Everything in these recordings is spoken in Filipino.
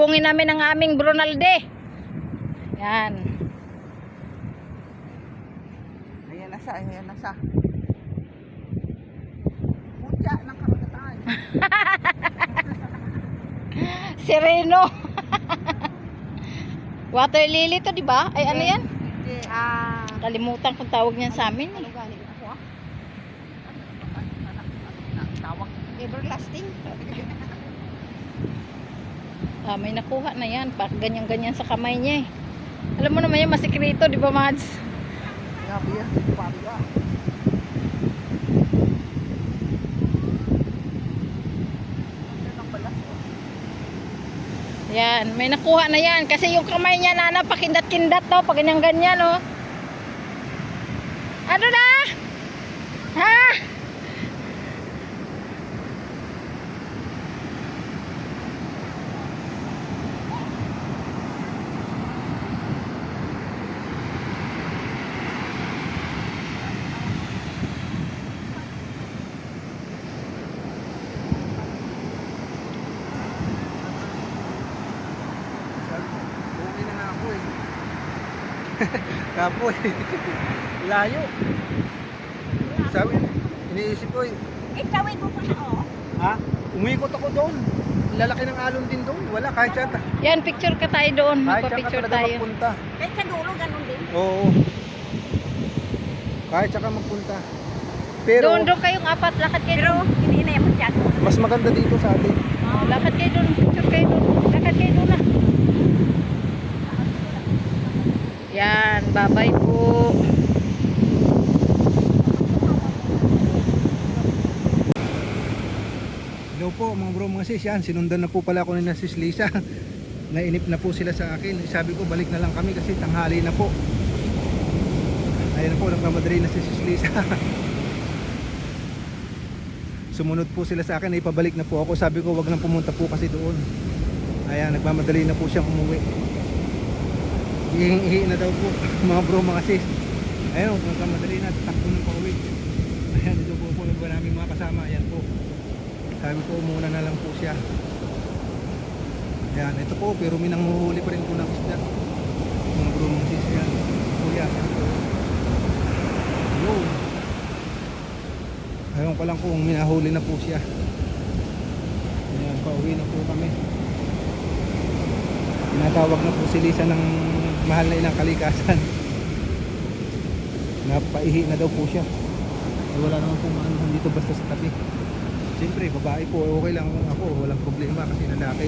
Pasalubungin namin ang aming Brunalde. Yan. Ayan na siya, ayan na siya. Mutya ng karagatan. Sereno. Water lily to, di ba? Ay, ano yan? Ah. Kalimutan kung tawag niyan sa amin. Ano Eh. ah? Tawag. Everlasting. Ah, may nakuha na yan. Ganyan-ganyan sa kamay niya eh. Alam mo naman yung masikreto, di ba, Mads? Grabe yan. Grabe yan. May nakuha na yan. Kasi yung kamay niya, nana, pakindat-kindat to. Pag ganyan-ganyan, oh. Ano na? Ha? Uwi na nga ako eh. Kapoy. Layo. Sabi, iniisip ko eh. Ikawin mo pa oh. Ha? Umikot ako doon. Lalaki ng alon din doon. Wala, kahit siya. Yan, picture ka tayo doon. Kahit siya ka Magpa-picture talaga tayo. magpunta. Kahit sa dulo, ganun din. Oo. Kahit siya ka magpunta. Pero, Doon, doon kayong apat. Lakad kayo Pero, doon. hindi na yung masyado. mas maganda dito sa atin. Oh, lakad kayo doon. Picture kayo doon. Lakad kayo doon na. Babay po. Hello po mga bro mga sis, yan, sinundan na po pala ako ni na sis Lisa. Nainip na po sila sa akin. Sabi ko balik na lang kami kasi tanghali na po. Ayun po, nagmamadali na si sis Lisa. Sumunod po sila sa akin, ipabalik na po ako. Sabi ko wag nang pumunta po kasi doon. Ayan, nagmamadali na po siyang umuwi. Ihingi na daw po mga bro mga sis. Ayun, nagmamadali na, takbo ng pauwi. Ayan, ito po po nagba namin mga kasama. Ayan po. Sabi ko muna na lang po siya. Yan, ito po, pero minanguhuli pa rin po ng isda. Mga bro, mga sis, yan. Kuya. Hello. Ayaw ko lang kung minahuli na po siya. Ayan, pauwi na po kami. Tinatawag na po si Lisa ng mahal na ilang kalikasan. Napaihi na daw po siya. Eh, wala naman pong ano dito basta sa tabi. Siyempre, babae po, okay lang ako, walang problema kasi lalaki.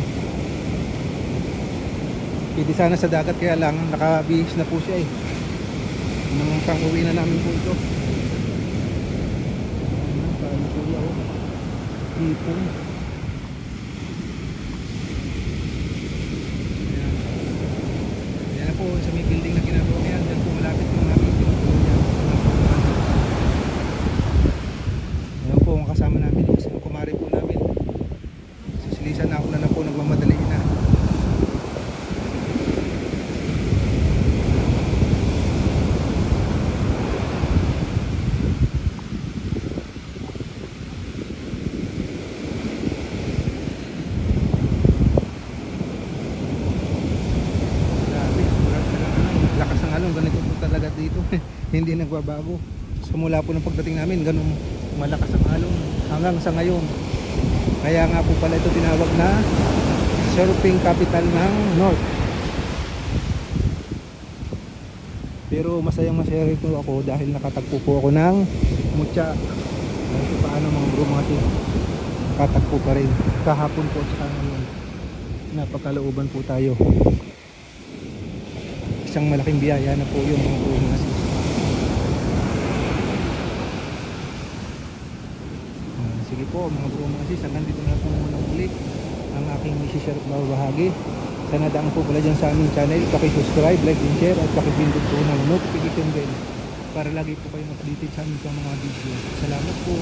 Pwede sana sa dagat kaya lang nakabihis na po siya eh. Nang pang uwi na namin po ito. Ayan, paano po yan, oh. Hipon. Ayan. Ayan na po, sa may building na ginagawa niya, dyan po malapit po namin tinutulong niya. Ayan po, ang kasama namin yung isang kumari po namin. Si Lisa na una na po nagmamadali na. Grabe, grabe talaga ano, lakas ng alon, ganito po talaga dito. Hindi nagbabago. Sa mula po ng pagdating namin, ganun malakas ang alon hanggang sa ngayon. Kaya nga po pala ito tinawag na surfing capital ng North. Pero masayang masaya rito ako dahil nakatagpo po ako ng mutya. Kahit paano mga bro mga sis, nakatagpo pa rin. Kahapon po saka ngayon. Napagkalooban po tayo. Isang malaking biyaya na po yung mga bro mga sis. Ah, sige po mga bro mga sis, hanggang dito na po muna ulit ang aking isi-share at babahagi. Sana daan po pala dyan sa aming channel, paki-subscribe, like and share at paki-pindot po ng notification bell para lagi po kayo updated sa aming mga video. Salamat po.